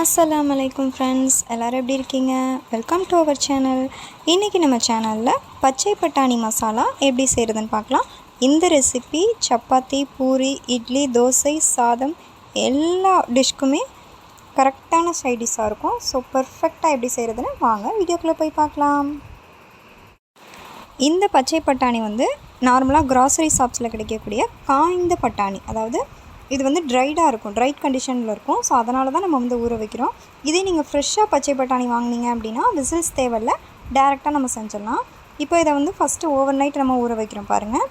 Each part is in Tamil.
அஸ்லாம் அலைக்கும் ஃப்ரெண்ட்ஸ் எல்லோரும் எப்படி இருக்கீங்க? வெல்கம் டு அவர் சேனல் இன்றைக்கி நம்ம சேனலில் பச்சை பட்டாணி மசாலா எப்படி செய்கிறதுன்னு பார்க்கலாம். இந்த ரெசிபி சப்பாத்தி பூரி இட்லி தோசை சாதம் எல்லா டிஷ்க்குமே கரெக்டான சைடிஷாக இருக்கும். ஸோ பர்ஃபெக்டாக எப்படி செய்கிறதுன்னு வாங்க வீடியோக்குள்ளே போய் பார்க்கலாம். இந்த பச்சை பட்டாணி வந்து நார்மலாக க்ராசரி ஷாப்ஸில் கிடைக்கக்கூடிய காய்ந்த பட்டாணி அதாவது இது வந்து ட்ரைடாக இருக்கும். ட்ரைட் கண்டிஷனில் இருக்கும். ஸோ அதனால தான் நம்ம வந்து ஊற வைக்கிறோம். இதே நீங்கள் ஃப்ரெஷ்ஷாக பச்சை பட்டாணி வாங்கினீங்க அப்படின்னா விசில்ஸ் தேவையில்ல. டேரெக்டாக நம்ம செஞ்சிடலாம். இப்போ இதை வந்து ஃபஸ்ட்டு ஓவர் நைட் நம்ம ஊற வைக்கிறோம் பாருங்கள்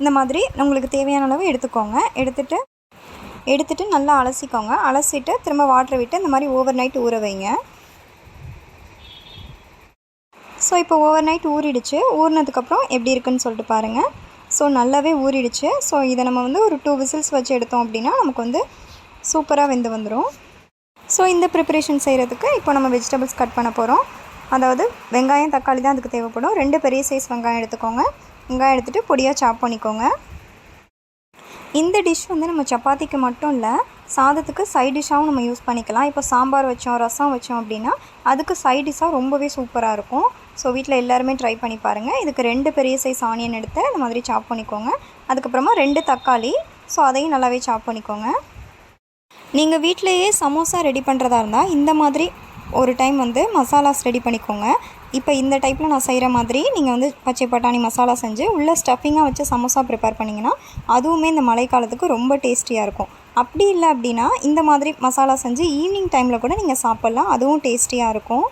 இந்த மாதிரி உங்களுக்கு தேவையான அளவு எடுத்துக்கோங்க. எடுத்துகிட்டு எடுத்துகிட்டு நல்லா அலசிக்கோங்க. அலசிட்டு திரும்ப வாட்டர் விட்டு இந்த மாதிரி ஓவர் நைட் ஊற வைங்க. ஸோ இப்போ ஓவர் நைட் ஊறிடுச்சு. ஊறினதுக்கப்புறம் எப்படி இருக்குன்னு சொல்லிட்டு பாருங்கள் ஸோ நல்லாவே ஊறிடுச்சு. ஸோ இதை நம்ம வந்து ஒரு டூ விசில்ஸ் வச்சு எடுத்தோம் அப்படின்னா நமக்கு வந்து சூப்பராக வெந்து வந்துடும் ஸோ இந்த ப்ரிப்பரேஷன் செய்கிறதுக்கு இப்போ நம்ம வெஜிடபிள்ஸ் கட் பண்ண போகிறோம் அதாவது வெங்காயம் தக்காளி தான் அதுக்கு தேவைப்படும். ரெண்டு பெரிய சைஸ் வெங்காயம் எடுத்துக்கோங்க. வெங்காயம் எடுத்துகிட்டு பொடியாக சாப் பண்ணிக்கோங்க. இந்த டிஷ் வந்து நம்ம சப்பாத்திக்கு மட்டும் இல்லை சாதத்துக்கு சைட் டிஷ்ஷாகவும் நம்ம யூஸ் பண்ணிக்கலாம். இப்போ சாம்பார் வச்சோம் ரசம் வச்சோம் அப்படின்னா அதுக்கு சைட் டிஷ்ஷாக ரொம்பவே சூப்பராக இருக்கும். ஸோ வீட்டில் எல்லாருமே ட்ரை பண்ணி பாருங்கள் இதுக்கு ரெண்டு பெரிய சைஸ் ஆனியன் எடுத்து இந்த மாதிரி சாப் பண்ணிக்கோங்க. அதுக்கப்புறமா ரெண்டு தக்காளி. ஸோ அதையும் நல்லாவே சாப் பண்ணிக்கோங்க. நீங்கள் வீட்டிலையே சமோசா ரெடி பண்ணுறதா இருந்தால் இந்த மாதிரி ஒரு டைம் வந்து மசாலாஸ் ரெடி பண்ணிக்கோங்க. இப்போ இந்த டைப்பில் நான் செய்கிற மாதிரி நீங்கள் வந்து பச்சை பட்டாணி மசாலா செஞ்சு உள்ளே ஸ்டஃபிங்காக வச்சு சமோசா ப்ரிப்பேர் பண்ணிங்கன்னா அதுவுமே இந்த மழைக்காலத்துக்கு ரொம்ப டேஸ்டியாக இருக்கும். அப்படி இல்லை அப்படின்னா இந்த மாதிரி மசாலா செஞ்சு ஈவினிங் டைமில் கூட நீங்கள் சாப்பிட்லாம். அதுவும் டேஸ்டியாக இருக்கும்.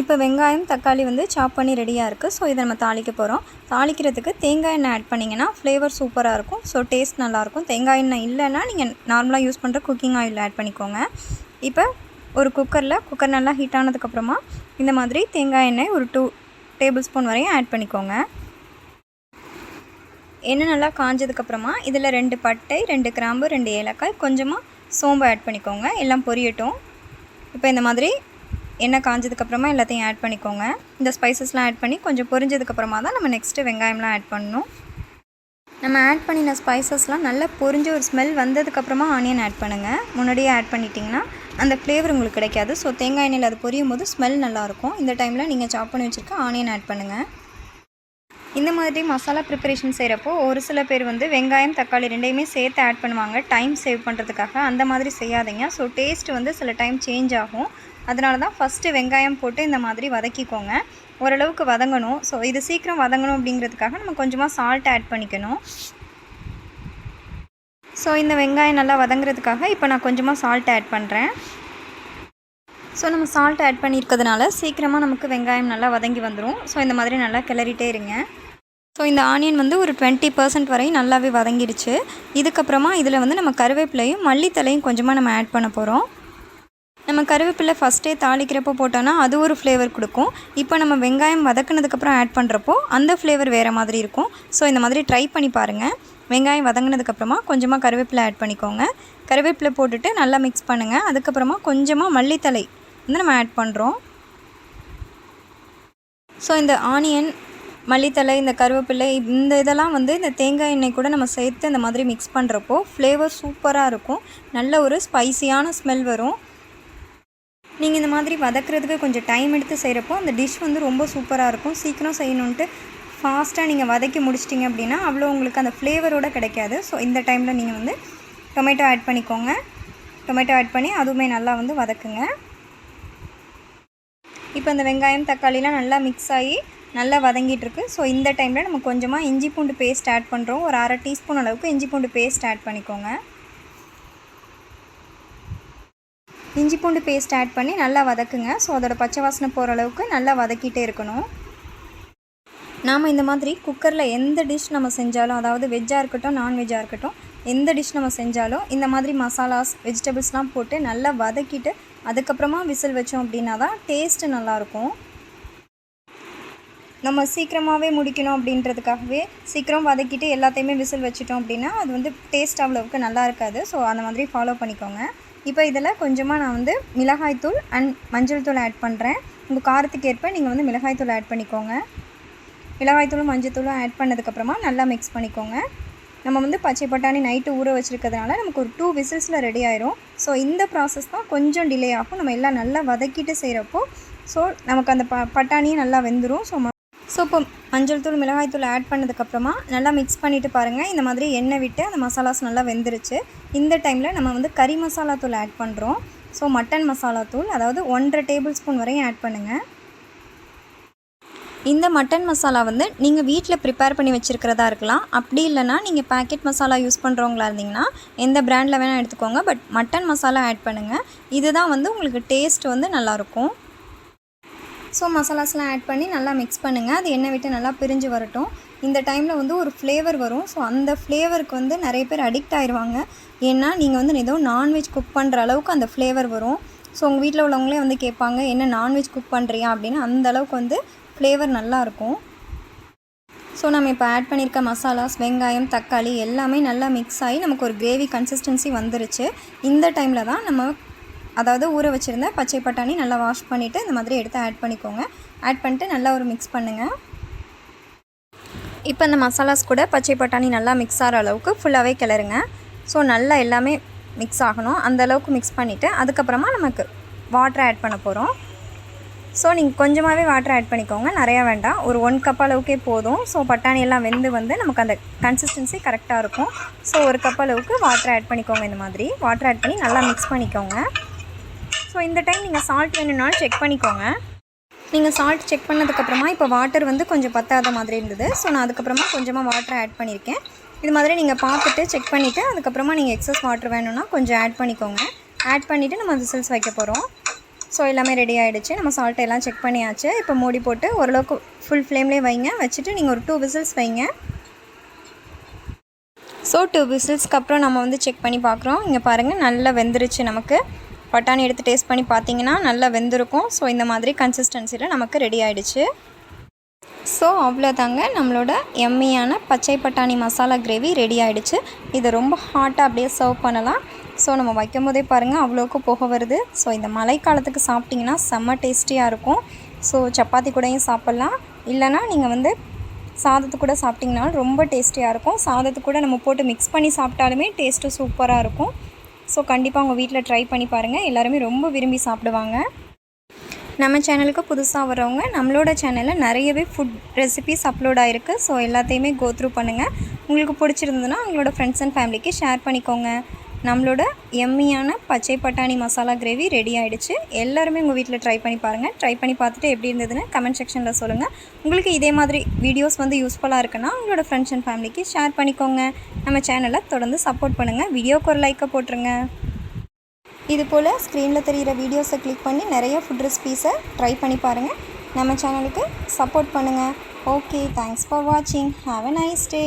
இப்போ வெங்காயம் தக்காளி வந்து சாப் பண்ணி ரெடியாக இருக்குது ஸோ இதை நம்ம தாளிக்க போகிறோம் தாளிக்கிறதுக்கு தேங்காய் எண்ணெய் ஆட் பண்ணிங்கன்னா ஃப்ளேவர் சூப்பராக இருக்கும். ஸோ டேஸ்ட் நல்லாயிருக்கும் தேங்காய் எண்ணெய் இல்லைன்னா நீங்கள் நார்மலாக யூஸ் பண்ணுற குக்கிங் ஆயில் ஆட் பண்ணிக்கோங்க. இப்போ ஒரு குக்கரில் குக்கர் நல்லா ஹீட் ஆனதுக்கப்புறமா இந்த மாதிரி தேங்காய் எண்ணெய் ஒரு டூ டேபிள் ஸ்பூன் வரையும் ஆட் பண்ணிக்கோங்க. எண்ணெய் நல்லா காஞ்சதுக்கப்புறமா இதில் ரெண்டு பட்டை ரெண்டு கிராம்பு ரெண்டு ஏலக்காய் கொஞ்சமாக சோம்பு ஆட் பண்ணிக்கோங்க. எல்லாம் பொரியட்டும். இப்போ இந்த மாதிரி எண்ணெய் காஞ்சதுக்கப்புறமா எல்லாத்தையும் ஆட் பண்ணிக்கோங்க. இந்த ஸ்பைசஸ்லாம் ஆட் பண்ணி கொஞ்சம் பொரிஞ்சதுக்கப்புறமா தான் நம்ம நெக்ஸ்ட்டு வெங்காயம்லாம் ஆட் பண்ணணும். நம்ம ஆட் பண்ணின ஸ்பைசஸ்லாம் நல்லா பொரிஞ்ச ஒரு ஸ்மெல் வந்ததுக்கப்புறமா ஆனியன் ஆட் பண்ணுங்கள் முன்னாடியே ஆட் பண்ணிட்டிங்கன்னா அந்த ஃப்ளேவர் உங்களுக்கு கிடைக்காது. ஸோ தேங்காய் எண்ணெயில் அது பொரியும் போது ஸ்மெல் நல்லாயிருக்கும் இந்த டைமில் நீங்கள் சாப் பண்ணி வச்சுருக்க ஆனியன் ஆட் பண்ணுங்கள் இந்த மாதிரி மசாலா ப்ரிப்பரேஷன் செய்கிறப்போ ஒரு சில பேர் வந்து வெங்காயம் தக்காளி ரெண்டையுமே சேர்த்து ஆட் பண்ணுவாங்க. டைம் சேவ் பண்ணுறதுக்காக அந்த மாதிரி செய்யாதீங்க. ஸோ டேஸ்ட் வந்து சில டைம் சேஞ்ச் ஆகும். அதனால தான் ஃபஸ்ட்டு வெங்காயம் போட்டு இந்த மாதிரி வதக்கிக்கோங்க. ஓரளவுக்கு வதங்கணும். ஸோ இது சீக்கிரம் வதங்கணும் அப்படிங்கிறதுக்காக நம்ம கொஞ்சமாக சால்ட் ஆட் பண்ணிக்கணும். ஸோ இந்த வெங்காயம் நல்லா வதங்குறதுக்காக இப்போ நான் கொஞ்சமாக சால்ட் ஆட் பண்ணுறேன் ஸோ நம்ம சால்ட் ஆட் பண்ணியிருக்கிறதுனால சீக்கிரமாக நமக்கு வெங்காயம் நல்லா வதங்கி வந்துடும் ஸோ இந்த மாதிரி நல்லா கிளறிட்டே இருங்க. ஸோ இந்த ஆனியன் வந்து ஒரு டுவெண்ட்டி பர்சன்ட் வரையும் நல்லாவே வதங்கிடுச்சு. இதுக்கப்புறமா இதில் வந்து நம்ம கருவேப்பிலையும் மல்லித்தலையும் கொஞ்சமாக நம்ம ஆட் பண்ண போகிறோம். நம்ம கருவேப்பிலை ஃபஸ்ட்டே தாளிக்கிறப்போ போட்டோன்னா அது ஒரு ஃப்ளேவர் கொடுக்கும். இப்போ நம்ம வெங்காயம் வதக்குனதுக்கப்புறம் ஆட் பண்ணுறப்போ அந்த ஃப்ளேவர் வேறு மாதிரி இருக்கும். ஸோ இந்த மாதிரி ட்ரை பண்ணி பாருங்கள் வெங்காயம் வதங்கினதுக்கப்புறமா கொஞ்சமாக கருவேப்பிலை ஆட் பண்ணிக்கோங்க. கருவேப்பிலை போட்டுட்டு நல்லா மிக்ஸ் பண்ணுங்கள் அதுக்கப்புறமா கொஞ்சமாக மல்லித்தலை வந்து நம்ம ஆட் பண்ணுறோம். ஸோ இந்த ஆனியன் மல்லித்தலை இந்த கருவேப்பிலை இந்த இதெல்லாம் வந்து இந்த தேங்காய் எண்ணெய் கூட நம்ம சேர்த்து இந்த மாதிரி மிக்ஸ் பண்ணுறப்போ ஃப்ளேவர் சூப்பராக இருக்கும். நல்ல ஒரு ஸ்பைசியான ஸ்மெல் வரும். நீங்கள் இந்த மாதிரி வதக்குறதுக்கு கொஞ்சம் டைம் எடுத்து செய்கிறப்போ அந்த டிஷ் வந்து ரொம்ப சூப்பராக இருக்கும். சீக்கிரம் செய்யணுன்ட்டு ஃபாஸ்ட்டாக நீங்கள் வதக்கி முடிச்சிட்டிங்க அப்படின்னா அவ்வளோ உங்களுக்கு அந்த ஃப்ளேவரோடு கிடைக்காது. ஸோ இந்த டைமில் நீங்கள் வந்து டொமேட்டோ ஆட் பண்ணிக்கோங்க. டொமேட்டோ ஆட் பண்ணி அதுவுமே நல்லா வந்து வதக்குங்க. இப்போ இந்த வெங்காயம் தக்காளிலாம் நல்லா மிக்ஸ் ஆகி நல்லா வதங்கிட்டுருக்கு. ஸோ இந்த டைமில் நம்ம கொஞ்சமாக இஞ்சி பூண்டு பேஸ்ட் ஆட் பண்ணுறோம் ஒரு அரை டீஸ்பூன் அளவுக்கு இஞ்சி பூண்டு பேஸ்ட் ஆட் பண்ணிக்கோங்க. இஞ்சி பூண்டு பேஸ்ட் ஆட் பண்ணி நல்லா வதக்குங்க. ஸோ அதோட பச்சை வாசனை போகிற அளவுக்கு நல்லா வதக்கிட்டே இருக்கணும். நாம் இந்த மாதிரி குக்கரில் எந்த டிஷ் நம்ம செஞ்சாலும் அதாவது வெஜ்ஜாக இருக்கட்டும் நான்வெஜ்ஜாக இருக்கட்டும் எந்த டிஷ் நம்ம செஞ்சாலும் இந்த மாதிரி மசாலாஸ் வெஜிடபிள்ஸ்லாம் போட்டு நல்லா வதக்கிட்டு அதுக்கப்புறமா விசில் வச்சோம் அப்படின்னா தான் டேஸ்ட்டு நல்லாயிருக்கும் நம்ம சீக்கிரமாகவே முடிக்கணும் அப்படின்றதுக்காகவே சீக்கிரம் வதக்கிட்டு எல்லாத்தையுமே விசில் வச்சிட்டோம் அப்படின்னா அது வந்து டேஸ்ட் அவ்வளோவுக்கு நல்லா இருக்காது. ஸோ அந்த மாதிரி ஃபாலோ பண்ணிக்கோங்க. இப்போ இதில் கொஞ்சமாக நான் வந்து மிளகாய்த்தூள் அண்ட் மஞ்சள் தூள் ஆட் பண்ணுறேன் உங்கள் காரத்துக்கு ஏற்ப நீங்கள் வந்து மிளகாய்த்தூள் ஆட் பண்ணிக்கோங்க. மிளகாய்த்தூளும் மஞ்சத்தூளும் ஆட் பண்ணதுக்கப்புறமா நல்லா மிக்ஸ் பண்ணிக்கோங்க. நம்ம வந்து பச்சை பட்டாணி நைட்டு ஊற வச்சுருக்கிறதுனால நமக்கு ஒரு டூ விசில்ஸில் ரெடி ஆயிரும். ஸோ இந்த ப்ராசஸ் தான் கொஞ்சம் டிலே ஆகும். நம்ம எல்லாம் நல்லா வதக்கிட்டு செய்கிறப்போ ஸோ நமக்கு அந்த ப பட்டாணியும் நல்லா வெந்துடும் ஸோ ஸோ இப்போ மஞ்சள் தூள் மிளகாய் தூள் ஆட் பண்ணதுக்கப்புறமா நல்லா மிக்ஸ் பண்ணிவிட்டு பாருங்கள் இந்த மாதிரி எண்ணெய் விட்டு அந்த மசாலாஸ் நல்லா வெந்துருச்சு. இந்த டைமில் நம்ம வந்து கறி மசாலா தூள் ஆட் பண்ணுறோம் ஸோ மட்டன் மசாலா தூள் அதாவது ஒன்றரை டேபிள் ஸ்பூன் வரையும் ஆட் பண்ணுங்கள் இந்த மட்டன் மசாலா வந்து நீங்கள் வீட்டில் ப்ரிப்பேர் பண்ணி வச்சுருக்கிறதா இருக்கலாம். அப்படி இல்லைனா நீங்கள் பேக்கெட் மசாலா யூஸ் பண்ணுறவங்களா இருந்தீங்கன்னா எந்த பிராண்டில் வேணால் எடுத்துக்கோங்க. பட் மட்டன் மசாலா ஆட் பண்ணுங்கள் இதுதான் வந்து உங்களுக்கு டேஸ்ட் வந்து நல்லாயிருக்கும் ஸோ மசாலாஸ்லாம் ஆட் பண்ணி நல்லா மிக்ஸ் பண்ணுங்கள் அது எண்ணெய் விட்டு நல்லா பிரிஞ்சு வரட்டும். இந்த டைமில் வந்து ஒரு ஃப்ளேவர் வரும். ஸோ அந்த ஃப்ளேவருக்கு வந்து நிறைய பேர் அடிக்ட் ஆயிடுவாங்க ஏன்னா நீங்கள் வந்து ஏதோ நான்வெஜ் குக் பண்ணுற அளவுக்கு அந்த ஃப்ளேவர் வரும். ஸோ உங்கள் வீட்டில் உள்ளவங்களே வந்து கேட்பாங்க என்ன நான்வெஜ் குக் பண்ணுறியா அப்படின்னு. அந்த அளவுக்கு வந்து ஃப்ளேவர் நல்லாயிருக்கும் ஸோ நம்ம இப்போ ஆட் பண்ணியிருக்க மசாலாஸ் வெங்காயம் தக்காளி எல்லாமே நல்லா மிக்ஸ் ஆகி நமக்கு ஒரு கிரேவி கன்சிஸ்டன்சி வந்துருச்சு. இந்த டைமில் தான் நம்ம அதாவது ஊற வச்சுருந்த பச்சை பட்டாணி நல்லா வாஷ் பண்ணிவிட்டு இந்த மாதிரி எடுத்து ஆட் பண்ணிக்கோங்க. ஆட் பண்ணிட்டு நல்லா ஒரு மிக்ஸ் பண்ணுங்கள் இப்போ இந்த மசாலாஸ் கூட பச்சை பட்டாணி நல்லா மிக்ஸ் ஆகிற அளவுக்கு ஃபுல்லாகவே கிளறுங்க. ஸோ நல்லா எல்லாமே மிக்ஸ் ஆகணும். அந்த அளவுக்கு மிக்ஸ் பண்ணிவிட்டு அதுக்கப்புறமா நமக்கு வாட்டர் ஆட் பண்ண போகிறோம் ஸோ நீங்கள் கொஞ்சமாகவே வாட்டர் ஆட் பண்ணிக்கோங்க. நிறையா வேண்டாம். ஒரு ஒன் கப் அளவுக்கே போதும். ஸோ பட்டாணி எல்லாம் வெந்து வந்து நமக்கு அந்த கன்சிஸ்டன்சி கரெக்டாக இருக்கும். ஸோ ஒரு கப் அளவுக்கு வாட்டர் ஆட் பண்ணிக்கோங்க இந்த மாதிரி. வாட்டர் ஆட் பண்ணி நல்லா மிக்ஸ் பண்ணிக்கோங்க. ஸோ இந்த டைம் நீங்கள் சால்ட் வேணும்னாலும் செக் பண்ணிக்கோங்க. நீங்கள் சால்ட் செக் பண்ணதுக்கப்புறமா இப்போ வாட்டர் வந்து கொஞ்சம் பத்தாத மாதிரி இருந்தது. ஸோ நான் அதுக்கப்புறமா கொஞ்சமாக வாட்டர் ஆட் பண்ணியிருக்கேன் இது மாதிரி நீங்கள் பார்த்துட்டு செக் பண்ணிவிட்டு அதுக்கப்புறமா நீங்கள் எக்ஸஸ் வாட்டர் வேணும்னா கொஞ்சம் ஆட் பண்ணிக்கோங்க. ஆட் பண்ணிவிட்டு நம்ம விசில்ஸ் வைக்க போகிறோம் ஸோ எல்லாமே ரெடி ஆகிடுச்சு நம்ம சால்ட்டை எல்லாம் செக் பண்ணியாச்சு. இப்போ மூடி போட்டு ஓரளவுக்கு ஃபுல் ஃப்ளேம்லேயே வைங்க. வச்சுட்டு நீங்கள் ஒரு டூ விசில்ஸ் வைங்க. ஸோ டூ விசில்ஸ்க்கு அப்புறம் நம்ம வந்து செக் பண்ணி பார்க்குறோம். இங்கே பாருங்கள் நல்லா வெந்துருச்சு நமக்கு. பட்டாணி எடுத்து டேஸ்ட் பண்ணி பார்த்தீங்கன்னா நல்லா வெந்திருக்கும். ஸோ இந்த மாதிரி கன்சிஸ்டன்சியில் நமக்கு ரெடி ஆகிடுச்சு ஸோ அவ்வளோதாங்க நம்மளோட எம்மியான பச்சை பட்டாணி மசாலா கிரேவி ரெடி ஆகிடுச்சு இதை ரொம்ப ஹாட்டாக அப்படியே சர்வ் பண்ணலாம். ஸோ நம்ம வைக்கும் போதே பாருங்கள் அவ்வளோக்கு போக வருது. ஸோ இந்த மழைக்காலத்துக்கு சாப்பிட்டிங்கன்னா செம்ம டேஸ்டியாக இருக்கும். ஸோ சப்பாத்தி கூடயும் சாப்பிட்லாம். இல்லைனா நீங்கள் வந்து சாதத்து கூட சாப்பிட்டிங்கனாலும் ரொம்ப டேஸ்டியாக இருக்கும். சாதத்து கூட நம்ம போட்டு மிக்ஸ் பண்ணி சாப்பிட்டாலுமே டேஸ்ட்டு சூப்பராக இருக்கும். ஸோ கண்டிப்பாக உங்கள் வீட்டில் ட்ரை பண்ணி பாருங்கள் எல்லாருமே ரொம்ப விரும்பி சாப்பிடுவாங்க. நம்ம சேனலுக்கு புதுசாக வரவங்க நம்மளோட சேனலில் நிறையவே ஃபுட் ரெசிபிஸ் அப்லோட் ஆகிருக்கு ஸோ எல்லாத்தையுமே கோ த்ரூ பண்ணுங்கள் உங்களுக்கு பிடிச்சிருந்ததுன்னா உங்களோட ஃப்ரெண்ட்ஸ் அண்ட் ஃபேமிலிக்கு ஷேர் பண்ணிக்கோங்க. நம்மளோட எம்மியான பச்சை பட்டாணி மசாலா கிரேவி ரெடி ஆகிடுச்சு எல்லாருமே உங்கள் வீட்டில் ட்ரை பண்ணி பாருங்கள் ட்ரை பண்ணி பார்த்துட்டு எப்படி இருந்ததுன்னு கமெண்ட் செக்ஷனில் சொல்லுங்கள் உங்களுக்கு இதே மாதிரி வீடியோஸ் வந்து யூஸ்ஃபுல்லாக இருக்குன்னா உங்களோட ஃப்ரெண்ட்ஸ் அண்ட் ஃபேமிலிக்கு ஷேர் பண்ணிக்கோங்க. நம்ம சேனலை தொடர்ந்து சப்போர்ட் பண்ணுங்கள் வீடியோக்கு ஒரு லைக்கை போட்டுருங்க. இது போல் ஸ்க்ரீனில் தெரிகிற வீடியோஸை கிளிக் பண்ணி நிறைய ஃபுட் ரெசிபீஸை ட்ரை பண்ணி பாருங்கள் நம்ம சேனலுக்கு சப்போர்ட் பண்ணுங்கள் ஓகே தேங்க்ஸ் ஃபார் வாட்சிங் ஹாவ் அ நைஸ் டே